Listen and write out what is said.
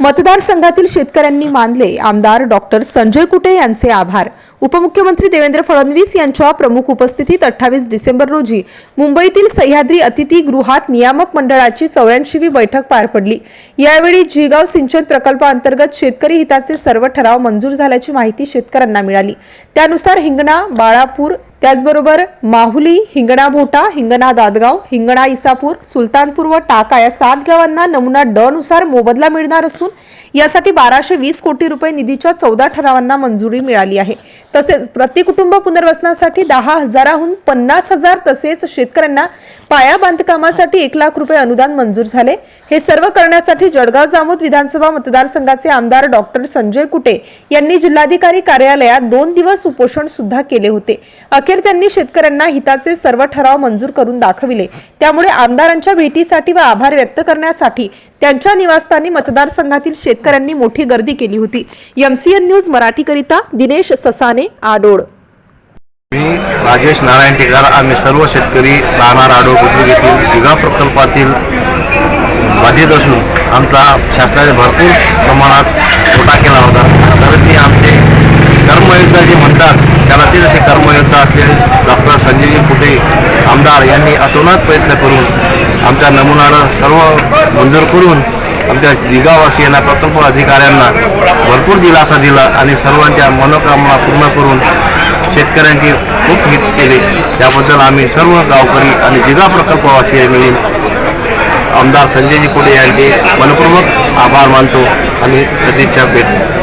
मतदारसंघातील शेतकऱ्यांनी मानले. आमदार डॉक्टर संजय कुटे यांचे आभार. उपमुख्यमंत्री देवेंद्र फडणवीस यांच्या प्रमुख उपस्थितीत अठ्ठावीस डिसेंबर रोजी मुंबईतील सह्याद्री अतिथीगृहात नियामक मंडळाची चौऱ्याऐंशीवी बैठक पार पडली. यावेळी जिगाव सिंचन प्रकल्पाअंतर्गत शेतकरी हिताचे सर्व ठराव मंजूर झाल्याची माहिती शेतकऱ्यांना मिळाली. त्यानुसार हिंगणा बाळापूर त्याचबरोबर माहुली हिंगणा भोटा हिंगणा दादगाव हिंगणा इसापूर सुलतानपूर व टाका या सात गावांना नमुना ड नुसार मोबदला मिळणार असून यासाठी बाराशे वीस कोटी रुपये निधीच्या चौदा ठरावांना मंजुरी मिळाली आहे. तसेच प्रतिकुटुंब पुनर्वसनासाठी दहा हजाराहून पन्नास हजार तसेच शेतकऱ्यांना पाया बांधकामासाठी एक लाख रुपये अनुदान मंजूर झाले. हे सर्व करण्यासाठी जळगाव जामोद विधानसभा मतदारसंघाचे आमदार डॉक्टर संजय कुटे यांनी जिल्हाधिकारी कार्यालयात दोन दिवस उपोषण सुद्धा केले होते. अखेर त्यांनी शेतकऱ्यांना हिताचे सर्व ठराव मंजूर करून दाखविले. त्यामुळे आमदारांच्या भेटीसाठी व आभार व्यक्त करण्यासाठी त्यांच्या निवासस्थानी मतदारसंघातील शेतकऱ्यांनी मोठी गर्दी केली होती. एमसीएन न्यूज मराठीकरिता दिनेश ससाने आडोड. मी राजेश नारायण टेकार आम्ही सर्व शेतकरी राहणार आडो बुद्रुक येथील दिघा प्रकल्पातील बाधित असून आमचा शासनाने भरपूर प्रमाणात तोटा केला होता. तर ते आमचे कर्मयोद्धा जे म्हणतात त्याला ते जसे कर्मयोद्धा असलेले डॉक्टर संजयजी कुटे आमदार यांनी अतोनात प्रयत्न करून आमच्या नमुनाला सर्व मंजूर करून आमच्या जिगावासियांना प्रकल्प अधिकाऱ्यांना भरपूर दिलासा दिला आणि सर्वांच्या मनोकामना पूर्ण करून शेतकऱ्यांचे खूप हित केले. त्याबद्दल आम्ही सर्व गावकरी आणि जिगा प्रकल्पवासी मिळून आमदार संजयजी कुटे यांचे मनपूर्वक आभार मानतो आणि सदिच्छा भेट